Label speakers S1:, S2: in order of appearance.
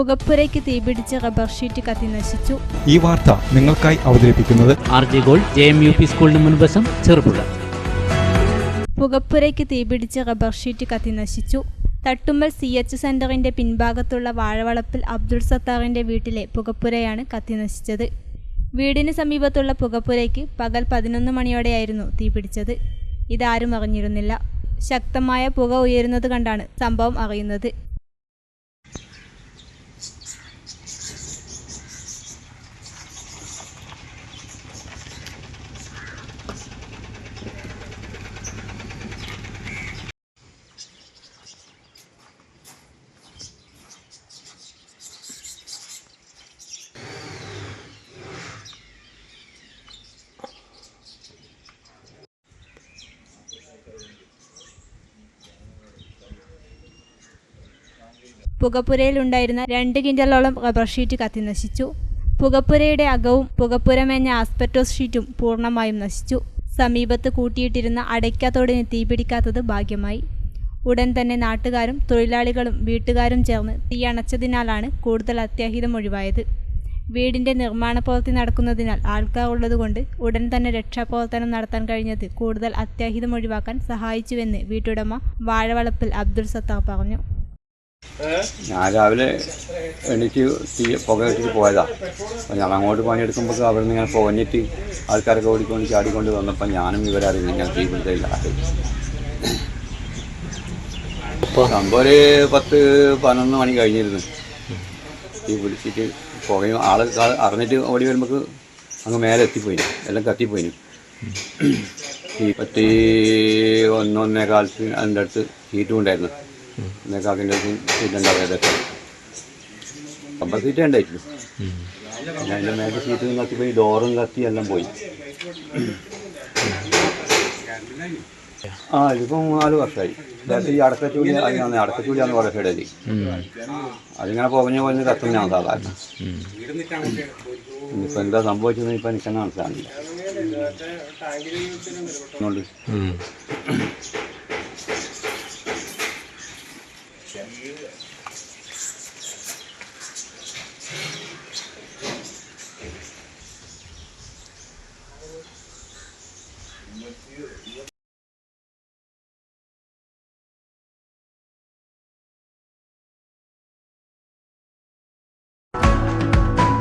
S1: പുകപ്പുരയ്ക്ക് തീപിടിച്ച് rubber sheet കത്തി നശിച്ചു.
S2: ഈ വാർത്ത നിങ്ങൾക്കായി അവതരിപ്പിക്കുന്നത്
S3: R J gold J M U P സ്കൂളിന് മുൻവശം ചെറുപുഴ.
S1: പുകപ്പുരയ്ക്ക് തീപിടിച്ച് റബ്ബർ ഷീറ്റ് കത്തി നശിച്ചു. തട്ടുമ്മൽ സി എച്ച് സെന്ററിന്റെ പിൻഭാഗത്തുള്ള വാഴവളപ്പിൽ അബ്ദുൾ സത്താറിന്റെ വീട്ടിലെ പുകപ്പുരയാണ് കത്തി നശിച്ചത്. വീടിന് സമീപത്തുള്ള പുകപ്പുരയ്ക്ക് പകൽ പതിനൊന്ന് മണിയോടെയായിരുന്നു തീപിടിച്ചത്. ഇതാരും അറിഞ്ഞിരുന്നില്ല. ശക്തമായ പുക ഉയരുന്നത് കണ്ടാണ് സംഭവം അറിയുന്നത്. പുകപ്പുരയിലുണ്ടായിരുന്ന രണ്ട് കിൻഡലോളം റബ്ബർ ഷീറ്റ് കത്തി നശിച്ചു. പുകപ്പുരയുടെ അകവും പുകപ്പുരമേഞ്ഞ ആസ്പെറ്റോസ് ഷീറ്റും പൂർണമായും നശിച്ചു. സമീപത്ത് കൂട്ടിയിട്ടിരുന്ന അടയ്ക്കാത്തോടിന് തീപിടിക്കാത്തത് ഭാഗ്യമായി. ഉടൻ തന്നെ നാട്ടുകാരും തൊഴിലാളികളും വീട്ടുകാരും ചേർന്ന് തീ അണച്ചതിനാലാണ് കൂടുതൽ അത്യാഹിതം ഒഴിവായത്. വീടിന്റെ നിർമ്മാണ പ്രവൃത്തി നടക്കുന്നതിനാൽ ആൾക്കാർ ഉള്ളതുകൊണ്ട് ഉടൻ തന്നെ രക്ഷാപ്രവർത്തനം നടത്താൻ കഴിഞ്ഞത് കൂടുതൽ അത്യാഹിതം ഒഴിവാക്കാൻ സഹായിച്ചുവെന്ന് വീട്ടുടമ വാഴവളപ്പിൽ അബ്ദുൾ സത്താർ പറഞ്ഞു.
S4: ഞാൻ രാവിലെ എണീറ്റ് തീ പുക വെച്ചിട്ട് പോയതാ. അപ്പം ഞാൻ അങ്ങോട്ട് പണിയെടുക്കുമ്പോൾ അവിടെ നിന്ന് ഇങ്ങനെ പോഞ്ഞിട്ട് ആൾക്കാരൊക്കെ ഓടിക്കൊണ്ട് ചാടിക്കൊണ്ട് വന്നപ്പോൾ ഞാനും ഇവരറിയുന്നു ഞാൻ തീ പിടിച്ചില്ല സംഭവം ഒരു പത്ത് പതിനൊന്ന് മണി കഴിഞ്ഞിരുന്നു. തീ പിടിച്ചിട്ട് പുകയും ആൾ അറിഞ്ഞിട്ട് ഓടി വരുമ്പോൾ അങ്ങ് മേലെ എത്തിപ്പോയി എല്ലാം കത്തിപ്പോയിന്. പത്തി ഒന്നൊന്നേ കാലത്ത് അതിന്റെ അടുത്ത് ഹീറ്റും ഉണ്ടായിരുന്നു. എന്നൊക്കെ അതിന്റെ സീറ്റ് ഉണ്ടാവില്ല റബ്ബർ സീറ്റ് ഉണ്ടായിട്ടില്ല പിന്നെ അതിന്റെ മേലെ സീറ്റ് കത്തിപ്പോയി ഡോറും കത്തി എല്ലാം പോയി. ആ ഇതിപ്പോൾ നാല് വർഷമായി നേരത്തെ ഈ അടക്കച്ചൂലി അതിനാണ് അടക്കച്ചൂലിയാന്ന് കുറേ സൈഡല്ലേ അതിങ്ങനെ പോകഞ്ഞ പോലെ കത്തുന്നതാണ് സാധാരണ. ഇനിയിപ്പോൾ എന്താ സംഭവിച്ചതെന്ന് ഇപ്പം എനിക്ക് തന്നെ മനസ്സിലാകുന്നില്ല അതുകൊണ്ട്